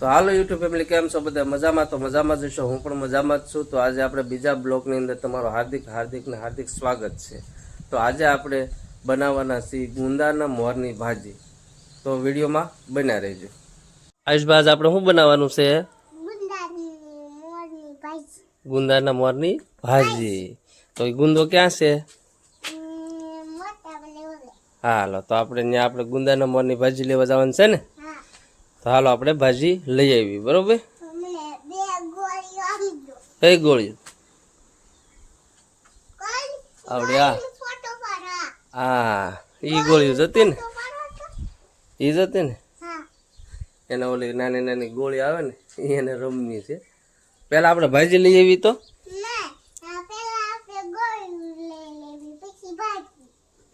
તો હાલો YouTube family કેમ છો બધા? મજામાં? તો મજામાં જ છો. હું પણ મજામાં જ છું. તો આજે આપણે બીજા બ્લોગની અંદર તમારું હાર્દિક હાર્દિક ને હાર્દિક સ્વાગત છે. તો આજે આપણે બનાવવાના છીએ ગુંદાના મોરની ભાજી. તો વિડીયોમાં બન્યા રહેજો. આયુષભાઈ આપણે શું બનાવવાનું છે? ગુંદાના મોરની ભાજી. તો એ ગુંદો ક્યાં છે? હાલો તો આપણે ત્યાં આપણે ગુંદાના મોરની ભાજી લેવા જવાનું છે ને? તો હાલો આપણે ભાજી લઈ આવી બરોબર? કઈ? ગોળી આવડે આ હા. ઈ ગોળીઓ જતી ને. ઈ જતી ને? એના ઓલી નાની નાની ગોળી આવે ને એને રમની છે. પેલા આપણે ભાજી લઈ આવી તો?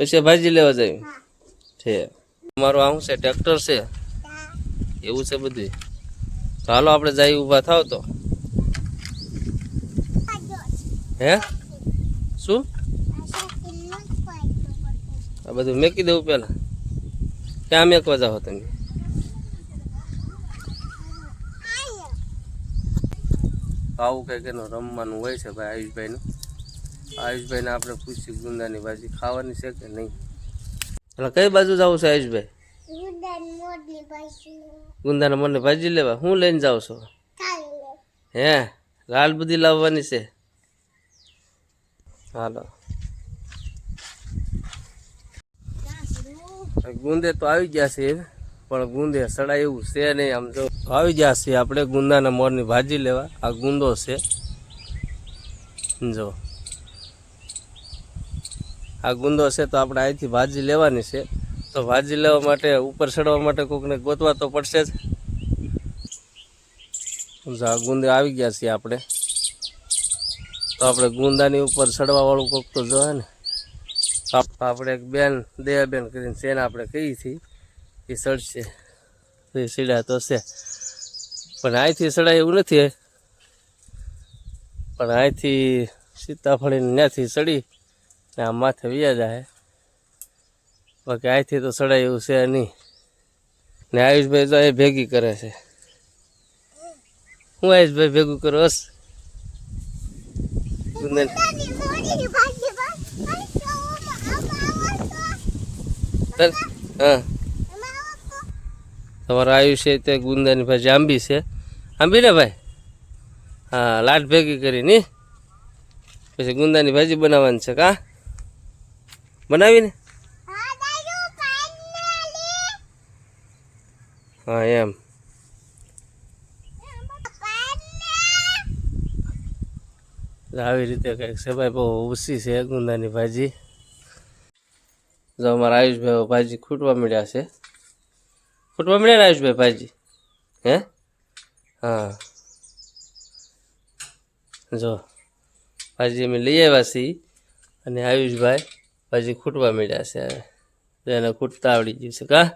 પછી ભાજી. લેવા જઈએ છે મારું આવું છે ટ્રેક્ટર છે. એવું છે બધું હાલો આપણે જઈ ઊભા થાવ તો. હે? શું? આ બધું મેકી દેવું પહેલા ક્યાં મેકવા જાઓ તમે? આવું કંઈક એનું રમવાનું હોય છે ભાઈ આયુષભાઈનું. આયુષભાઈને આપણે પૂછી ગુંદાની ભાજી ખાવાની છે કે નહીં? એટલે કઈ બાજુ જવું છે આયુષભાઈ? ગુંદાના મને ભાજી લેવા. હું લઈને જાઉં છો? હે? લાલ બધી લાવવાની છે. હાલો. ગુંદે તો આવી ગયા છે, પણ ગુંદે સડાય એવું છે નહીં. આમ જો આવી ગયા છે આપણે ગુંદાના મોરની ભાજી લેવા. આ ગુંદો છે. જો. આ ગુંદો છે તો આપણે અહીંથી ભાજી લેવાની છે. તો વાજી લેવા માટે, ઉપર ચડવા માટે કોકને ગોતવા તો પડશે જ. આ ગુંદે આવી ગયા છીએ આપણે. તો આપણે ગુંદાની ઉપર ચડવાવાળું કોક તો જોવે ને. આપ- આપણે એક બેન દયાબેન કરીને છે આપણે કહીએ છીએ. એ ચડશે. એ સીડા તો છે. પણ અહીંથી ચડાય એવું નથી પણ અહીંથી સીતાફળીને ત્યાંથી ચડી ને આ માથે વ્યાજ જાય. બાકી અહીંથી તો ચડાય એવું છે નહીં. ને આયુષભાઈ તો એ ભેગી કરે છે. હું આયુષભાઈ ભેગું કરો? હસ. હા. તમારું આયુષ્ય તે ગુંદાની ભાજી આંબી છે. આંબી ને ભાઈ? હા લાટ ભેગી કરી ની. પછી ગુંદાની ભાજી બનાવવાની છે કા? બનાવીને? હા, એમ. આવી રીતે કંઈક છે બહુ ઓછી છે ગુંદાની ભાજી. જો અમારા આયુષભાઈ ભાજી ખૂટવા મળ્યા છે. ખૂટવા મળ્યા ને આયુષભાઈ ભાજી? હે? હા. જો, ભાજી અમે લઈ આવ્યા છીએ અને આયુષભાઈ ભાજી ખૂટવા મળ્યા છે હવે. એને ખૂટતા આવડી ગયું છે. કા?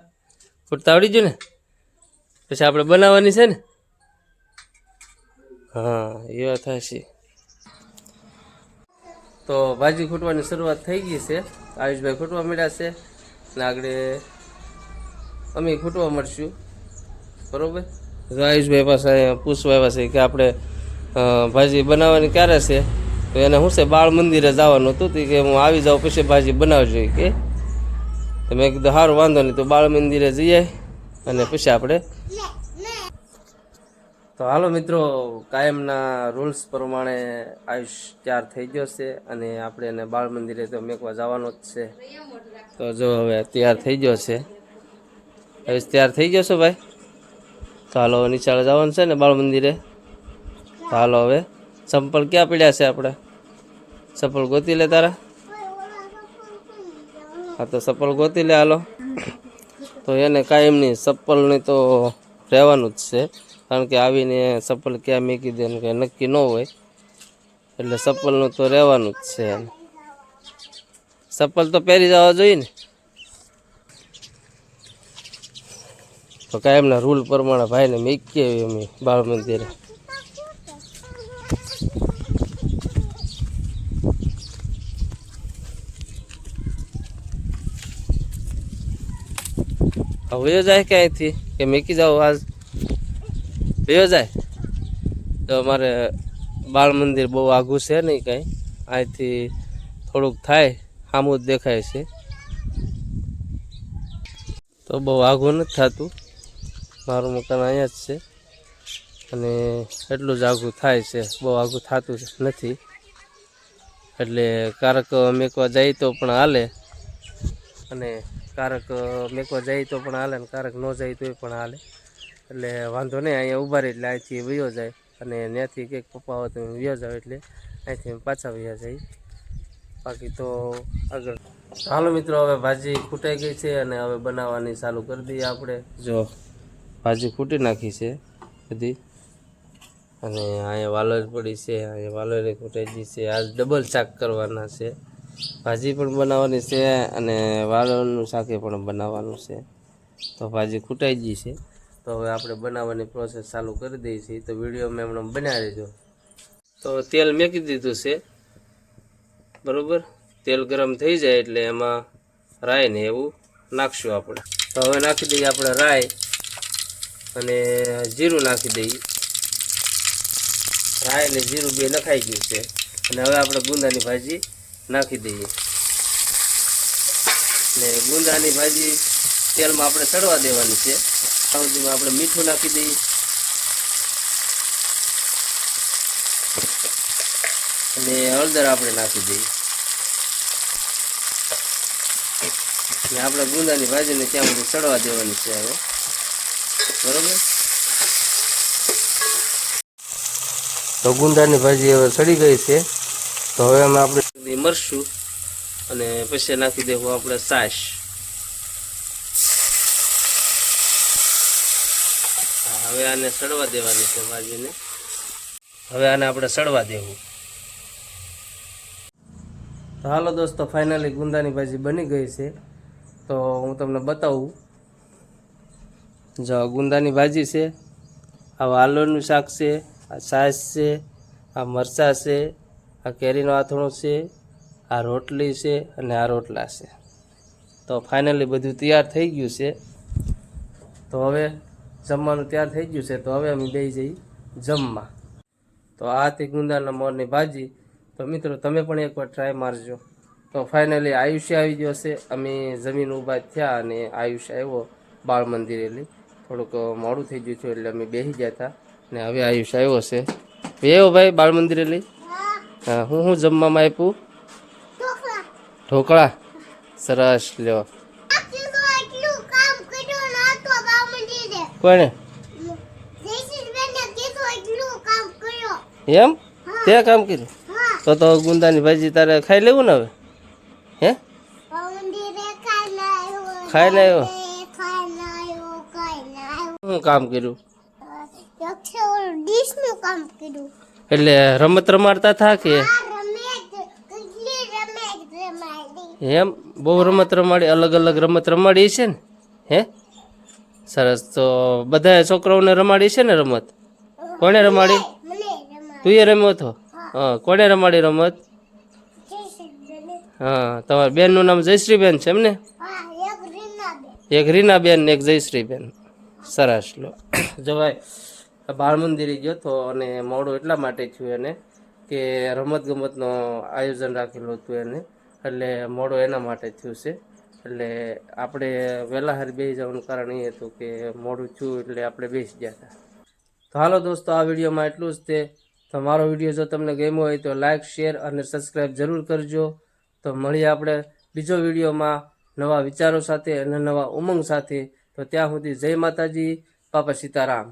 ખૂટતા આવડી ગયું ને? પછી આપણે બનાવવાની છે ને? હા એ વાત થશે. તો ભાજી ખૂટવાની શરૂઆત થઈ ગઈ છે. આયુષભાઈ ખૂટવા મળ્યા છે. અને આગળ અમે ખૂટવા મળશું. બરોબર? આયુષભાઈ પાસે અહીંયા પૂછવા આવ્યા છે કે આપણે ભાજી બનાવવાની ક્યારે છે? તો એને શું છે, બાળ મંદિરે જવાનું હતું કે હું આવી જાઉં પછી ભાજી બનાવજો કે. તો મેં કીધું સારું વાંધો નહીં, તો બાળ મંદિરે જઈએ અને પછી આપણે તો હાલો મિત્રો, કાયમના રૂલ્સ પ્રમાણે આયુષ તૈયાર થઈ ગયો છે અને આપણે એને બાળ મંદિરે તો મેકવા જવાનો જ છે. તો જો હવે તૈયાર થઈ ગયો છે. આયુષ તૈયાર થઈ ગયો છો ભાઈ? તો હાલો હવે નીચાળે જવાનું છે ને બાળ મંદિરે? તો હાલો હવે, ચંપલ ક્યાં પીડ્યા છે આપણે ચંપલ ગોતી લે તારા? હા તો ચંપલ ગોતી લે, હાલો. તો એને કાયમની ચપ્પલની તો રહેવાનું જ છે. કારણ કે આવીને ચપ્પલ ક્યાં મૂકી દે કંઈ નક્કી ન હોય. એટલે ચપ્પલનું તો રહેવાનું જ છે એમ. ચપ્પલ તો પહેરી જવા જોઈએ ને. તો કાયમના રૂલ પ્રમાણે ભાઈને મૂકીએ અમે બાળ મંદિરે. હવે જાય ક્યાંયથી કે મૂકી જાઓ આજ વયો જાય તો અમારે બાળ મંદિર બહુ આઘું છે નહીં કાંઈ અહીંથી થોડુંક થાય સામું જ દેખાય છે તો બહુ આઘું નથી થતું મારું મકાન અહીંયા જ છે અને એટલું જ આઘું થાય છે બહુ આઘું થતું નથી એટલે કારક મેકવા જાય તો પણ હાલે અને કારક મેકવા જાય તો પણ હાલે ને કારક ન જાય તોય પણ હાલે. એટલે વાંધો નહીં, અહીંયા ઊભા રહે એટલે અહીંથી વયો જાય અને ત્યાંથી કંઈક પપ્પા હોય તો વયો જાવ એટલે અહીંથી પાછા વયા જાય બાકી તો આગળ. હાલો મિત્રો, હવે ભાજી ખૂટાઈ ગઈ છે અને હવે બનાવવાની ચાલુ કરી દઈએ આપણે. જો ભાજી ખૂટી નાખી છે બધી. અને અહીંયા વાલોર પડી છે, અહીંયા વાલોરે ખૂટાઈ ગઈ છે. આજ ડબલ શાક કરવાના છે. ભાજી પણ બનાવવાની છે અને વાલોરનું શાકે પણ બનાવવાનું છે. તો ભાજી ખૂટાઈ ગઈ છે. તો હવે આપણે બનાવવાની પ્રોસેસ ચાલુ કરી દઈએ છીએ. તો વિડીયોમાં હમણાં બનાવી દેજો તો તેલ મેકી દીધું છે. બરોબર? તેલ ગરમ થઈ જાય એટલે એમાં રાઈ ને એવું નાખશું આપણે. તો હવે નાખી દઈએ આપણે રાઈ અને જીરું નાખી દઈએ. રાઈ અને જીરું બે નખાઈ ગયું છે. અને હવે આપણે ગુંદાની ભાજી નાખી દઈએ. એટલે ગુંદાની ભાજી તેલમાં આપણે ચડવા દેવાની છે. સુધીમાં આપણે મીઠું નાખી દઈએ. અને હળદર આપણે નાખી દઈએ. આપણે ગુંદાની ભાજીને ત્યાં સુધી ચડવા દેવાની છે હવે. બરોબર? તો ગુંદાની ભાજી હવે સડી ગઈ છે. તો હવે એમાં આપણે મરશું અને પછી નાખી દેવું આપણે સાસ હવે આને સડવા દેવાની છે ભાજીને હવે આને આપણે સડવા દેવું તો હાલો દોસ્તો ફાઇનલી ગુંદાની ભાજી બની ગઈ છે. તો હું તમને બતાવું. જો ગુંદાની ભાજી છે, આ વાલોનું શાક છે, આ છાશ છે, આ મરચાં છે, આ કેરીનું આથણું છે આ રોટલી છે અને આ રોટલા છે. તો ફાઇનલી બધું તૈયાર થઈ ગયું છે. તો હવે જમવાનું તૈયાર થઈ ગયું છે, તો હવે અમે બે જઈ જમવા. તો આ હતી ગુંદાના મોરની ભાજી. તો મિત્રો, તમે પણ એકવાર ટ્રાય મારજો. તો ફાઇનલી આયુષ્ય આવી ગયો છે. અમે જમીન ઊભા થયા અને આયુષ્ય આવ્યો બાળ મંદિરે થોડુંક મોડું થઈ ગયું છે એટલે અમે બેસી ગયા હતા ને હવે આયુષ્ય આવ્યો છે. એવો ભાઈ બાળ મંદિરે લઈ હા, હું હું જમવામાં આપ્યું? ઢોકળા? સરસ લ્યો. કોને એમ? તે કામ કર્યું? તો તો ગુંદાની ભાજી તારે ખાઈ લેવું ને હવે? હે? ખાઈ આવ્યો શું કામ કર્યું? એટલે રમત રમાડતા થા કે આ રમેશ કેટલી રમેશ રમાડી એમ? બહુ રમત રમાડી અલગ અલગ રમત રમાડી છે ને? હે? સરસ. તો બધા છોકરાઓને રમાડી છે ને રમત? કોણે રમાડી? તું એ રમ્યો હતો હા. કોણે રમાડી રમત? હા તમારા બેનનું નામ જયશ્રીબેન છે એમ ને? એક રીના બે એક રીનાબેન ને એક જયશ્રીબેન. સરસ લો. જો ભાઈ બાળ મંદિરે ગયો તો અને મોડું એટલા માટે થયું એને કે રમત ગમતનો આયોજન રાખેલું હતું એને. એટલે મોડો એના માટે થયું છે. એટલે આપણે વહેલા હારી બેસી જવાનું કારણ એ હતું કે મોડું થયું એટલે આપણે બેસી ગયા હતા. તો હાલો દોસ્તો, આ વિડીયોમાં એટલું જ તે. તો મારો વીડિયો જો તમને ગમ્યો હોય તો લાઇક શેર અને સબસ્ક્રાઈબ જરૂર કરજો. તો મળીએ આપણે બીજો વિડીયોમાં નવા વિચારો સાથે અને નવા ઉમંગ સાથે. તો ત્યાં સુધી જય માતાજી, બાપા સીતારામ.